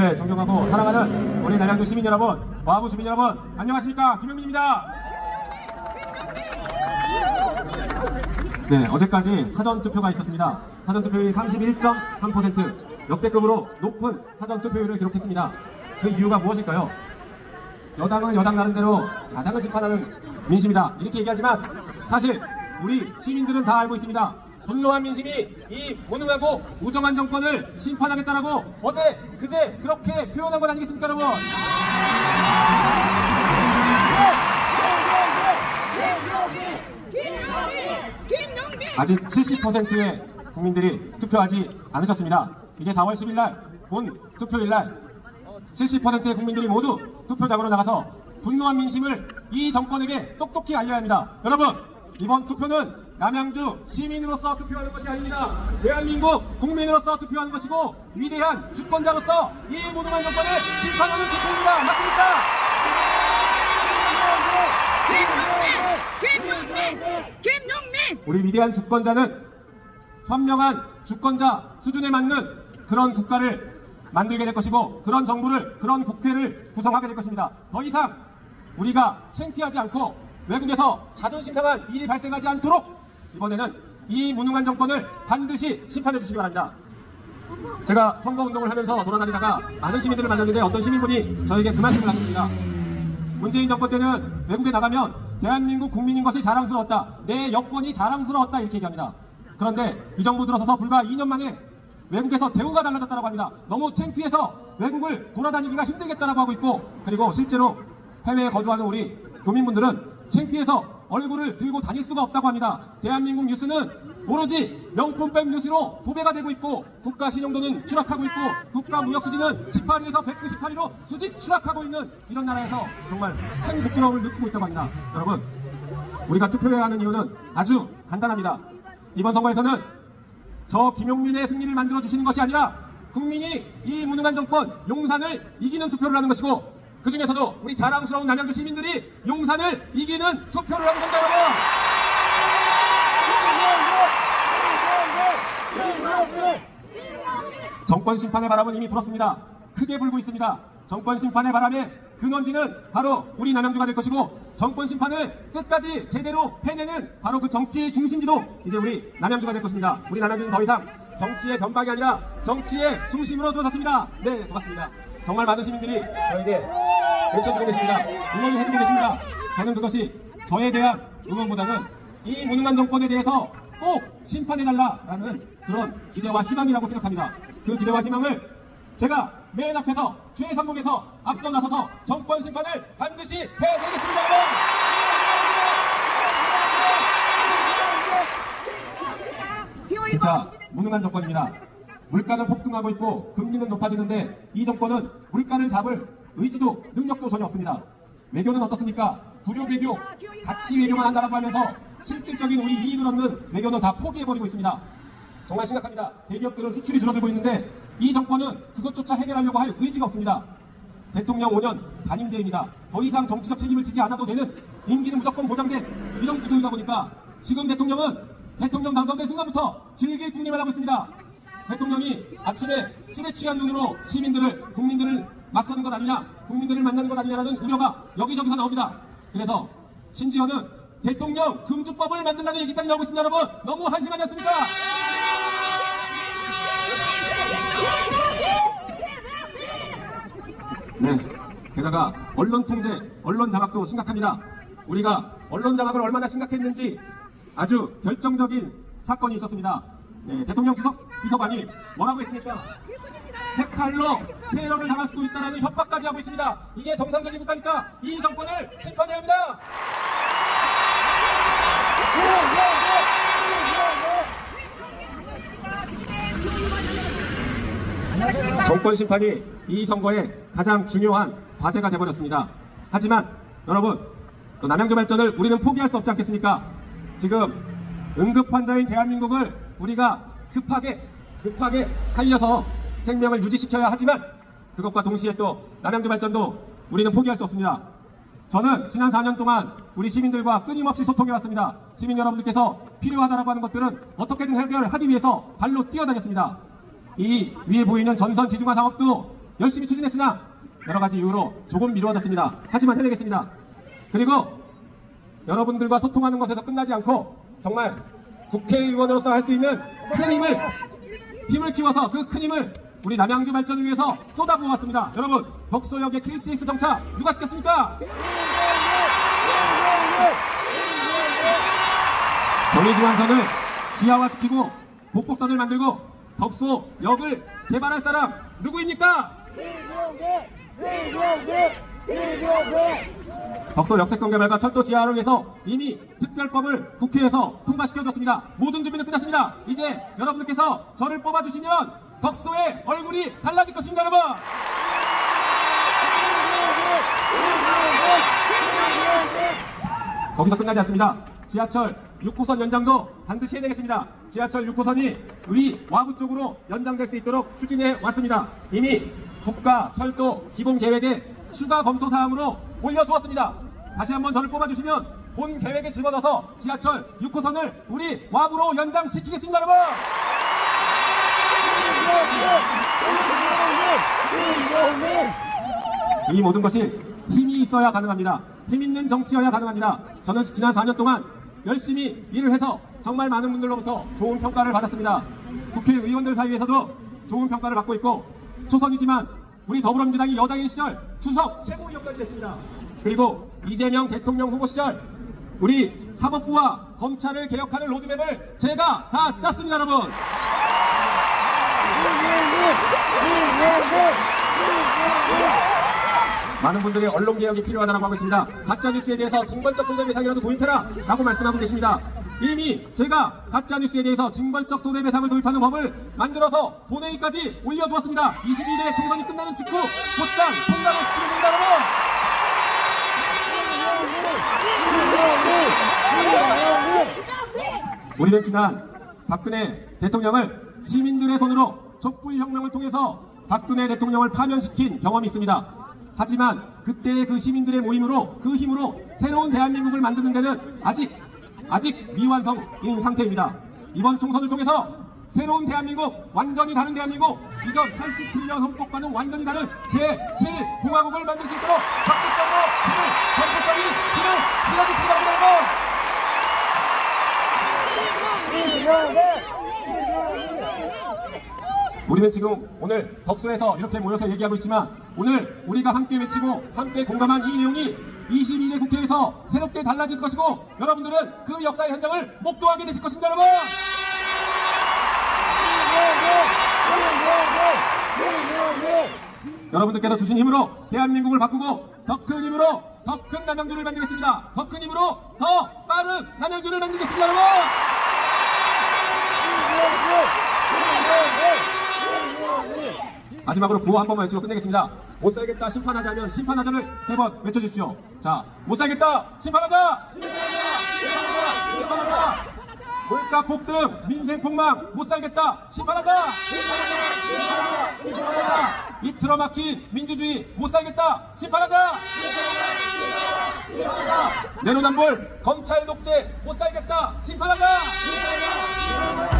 네, 존경하고 사랑하는 우리 남양주 시민 여러분, 와부 시민 여러분, 안녕하십니까? 김용민입니다. 네, 어제까지 사전 투표가 있었습니다. 사전 투표율이 31.3% 역대급으로 높은 사전 투표율을 기록했습니다. 그 이유가 무엇일까요? 여당은 여당 나름대로 야당을 심판하는 민심이다. 이렇게 얘기하지만 사실 우리 시민들은 다 알고 있습니다. 분노한 민심이 이 무능하고 우정한 정권을 심판하겠다라고 어제 그제 그렇게 표현한 것 아니겠습니까, 여러분? 아직 70%의 국민들이 투표하지 않으셨습니다. 이제 4월 10일 날본 투표일 날 70%의 국민들이 모두 투표장으로 나가서 분노한 민심을 이 정권에게 똑똑히 알려야 합니다. 여러분, 이번 투표는 남양주 시민으로서 투표하는 것이 아닙니다. 대한민국 국민으로서 투표하는 것이고 위대한 주권자로서 이 무능한 정권을 심판하는 투표입니다. 맞습니까? 김용민! 김용민! 김용민! 우리 위대한 주권자는 현명한 주권자 수준에 맞는 그런 국가를 만들게 될 것이고 그런 정부를 그런 국회를 구성하게 될 것입니다. 더 이상 우리가 창피하지 않고 외국에서 자존심 상한 일이 발생하지 않도록 이번에는 이 무능한 정권을 반드시 심판해 주시기 바랍니다. 제가 선거운동을 하면서 돌아다니다가 많은 시민들을 만났는데 어떤 시민분이 저에게 그 말씀을 하십니다. 문재인 정권 때는 외국에 나가면 대한민국 국민인 것이 자랑스러웠다. 내 여권이 자랑스러웠다. 이렇게 얘기합니다. 그런데 이 정부 들어서서 불과 2년 만에 외국에서 대우가 달라졌다고 합니다. 너무 창피해서 외국을 돌아다니기가 힘들겠다라고 하고 있고 그리고 실제로 해외에 거주하는 우리 교민분들은 창피해서 얼굴을 들고 다닐 수가 없다고 합니다. 대한민국 뉴스는 오로지 명품백 뉴스로 도배가 되고 있고 국가 신용도는 추락하고 있고 국가 무역 수지는 18위에서 198위로 수직 추락하고 있는 이런 나라에서 정말 큰 부끄러움을 느끼고 있다고 합니다. 여러분, 우리가 투표해야 하는 이유는 아주 간단합니다. 이번 선거에서는 저 김용민의 승리를 만들어 주시는 것이 아니라 국민이 이 무능한 정권 용산을 이기는 투표를 하는 것이고 그 중에서도 우리 자랑스러운 남양주 시민들이 용산을 이기는 투표를 하는 겁니다, 여러분. 정권 심판의 바람은 이미 불었습니다. 크게 불고 있습니다. 정권 심판의 바람의 근원지는 바로 우리 남양주가 될 것이고 정권 심판을 끝까지 제대로 해내는 바로 그 정치의 중심지도 이제 우리 남양주가 될 것입니다. 우리 남양주는 더 이상 정치의 변박이 아니라 정치의 중심으로 들어섰습니다. 네, 고맙습니다. 정말 많은 시민들이 저에게 외쳐주고 계십니다. 응원을 해주고 계십니다. 저는 그것이 저에 대한 응원보다는 이 무능한 정권에 대해서 꼭 심판해달라라는 그런 기대와 희망이라고 생각합니다. 그 기대와 희망을 제가 맨 앞에서 최선봉에서 앞서 나서서 정권 심판을 반드시 해내겠습니다. 진짜 무능한 정권입니다. 물가는 폭등하고 있고 금리는 높아지는데 이 정권은 물가를 잡을 의지도 능력도 전혀 없습니다. 외교는 어떻습니까? 구려 외교, 가치 외교만 한다라고 하면서 실질적인 우리 이익을 얻는 외교는 다 포기해버리고 있습니다. 정말 심각합니다. 대기업들은 수출이 줄어들고 있는데 이 정권은 그것조차 해결하려고 할 의지가 없습니다. 대통령 5년 단임제입니다. 더 이상 정치적 책임을 지지 않아도 되는 임기는 무조건 보장된 이런 구조이다 보니까 지금 대통령은 대통령 당선된 순간부터 즐길 궁리만 하고 있습니다. 대통령이 아침에 술에 취한 눈으로 시민들을 국민들을 맞서는 것 아니냐 국민들을 만나는 것 아니냐라는 우려가 여기저기서 나옵니다. 그래서 심지어는 대통령 금주법을 만들라는 얘기까지 나오고 있습니다. 여러분 너무 한심하지 않습니까? 네. 게다가 언론 통제, 언론 장악도 심각합니다. 우리가 언론 장악을 얼마나 심각했는지 아주 결정적인 사건이 있었습니다. 네, 대통령 수석 비서관이 뭐라고 했습니까? 핵칼로 테러를 당할 수도 있다는 협박까지 하고 있습니다. 이게 정상적인 국가니까 이 정권을 심판해야 합니다. 정권 심판이 이 선거의 가장 중요한 과제가 되어버렸습니다. 하지만 여러분, 또 남양주 발전을 우리는 포기할 수 없지 않겠습니까? 지금 응급 환자인 대한민국을 우리가 급하게 급하게 살려서 생명을 유지시켜야 하지만 그것과 동시에 또 남양주 발전도 우리는 포기할 수 없습니다. 저는 지난 4년 동안 우리 시민들과 끊임없이 소통해 왔습니다. 시민 여러분들께서 필요하다라고 하는 것들은 어떻게든 해결하기 위해서 발로 뛰어다녔습니다. 이 위에 보이는 전선 지중화 사업도 열심히 추진했으나 여러 가지 이유로 조금 미뤄졌습니다. 하지만 해내겠습니다. 그리고 여러분들과 소통하는 것에서 끝나지 않고 정말 국회의원으로서 할 수 있는 큰 힘을 힘을 키워서 그 큰 힘을 우리 남양주 발전을 위해서 쏟아부었습니다. 여러분 덕소역의 KTX 정차 누가 시켰습니까? 경의중앙선을 지하화시키고 복복선을 만들고 덕소역을 개발할 사람 누구입니까? 덕소 역세권 개발과 철도 지하화를 위해서 이미 특별법을 국회에서 통과시켜줬습니다. 모든 준비는 끝났습니다. 이제 여러분들께서 저를 뽑아주시면 덕소의 얼굴이 달라질 것입니다, 여러분. 거기서 끝나지 않습니다. 지하철 6호선 연장도 반드시 해내겠습니다. 지하철 6호선이 우리 와부 쪽으로 연장될 수 있도록 추진해 왔습니다. 이미 국가 철도 기본 계획에 추가 검토 사항으로 올려두었습니다. 다시 한번 저를 뽑아주시면 본 계획에 집어넣어서 지하철 6호선을 우리 와부로 연장시키겠습니다, 여러분! 이 모든 것이 힘이 있어야 가능합니다. 힘 있는 정치여야 가능합니다. 저는 지난 4년 동안 열심히 일을 해서 정말 많은 분들로부터 좋은 평가를 받았습니다. 국회의원들 사이에서도 좋은 평가를 받고 있고 초선이지만 우리 더불어민주당이 여당인 시절 수석 최고위원까지 됐습니다. 그리고 이재명 대통령 후보 시절 우리 사법부와 검찰을 개혁하는 로드맵을 제가 다 짰습니다, 여러분. 많은 분들이 언론 개혁이 필요하다고 하고 있습니다. 가짜 뉴스에 대해서 징벌적 손해배상이라도 도입해라 라고 말씀하고 계십니다. 이미 제가 가짜 뉴스에 대해서 징벌적 손해배상을 도입하는 법을 만들어서 본회의까지 올려두었습니다. 22대 총선이 끝나는 직후 곧장 통과를 시키는 여러분. 우리는 지난 박근혜 대통령을 시민들의 손으로 촛불혁명을 통해서 박근혜 대통령을 파면시킨 경험이 있습니다. 하지만 그때의 그 시민들의 모임으로 그 힘으로 새로운 대한민국을 만드는 데는 아직 아직 미완성인 상태입니다. 이번 총선을 통해서 새로운 대한민국, 완전히 다른 대한민국, 이전 87년 헌법과는 완전히 다른 제7공화국을 만들 수 있도록 적극적으로 힘을, 전폭적인 힘을 실어주시기 바랍니다! 우리는 지금 오늘 덕소에서 이렇게 모여서 얘기하고 있지만 오늘 우리가 함께 외치고 함께 공감한 이 내용이 22대 국회에서 새롭게 달라질 것이고 여러분들은 그 역사의 현장을 목도하게 되실 것입니다 여러분! 여러분들께서 주신 힘으로 대한민국을 바꾸고 더 큰 힘으로 더 큰 남양주를 만들겠습니다. 더 큰 힘으로 더 빠른 남양주를 만들겠습니다 여러분 마지막으로 구호 한 번만 외치고 끝내겠습니다. 못 살겠다 심판하자 하면 심판하자를 세 번 외쳐주십시오. 자, 못 살겠다 심판하자! 심판하자! 심판하자! 물가 폭등, 민생 폭망, 못 살겠다 심판하자! 심판하자! 심판하자! 입 틀어막힌 민주주의, 못 살겠다 심판하자! 심판하자! 내로남불, 검찰 독재, 못 살겠다 심판하자! 심판하자! 감사합니다.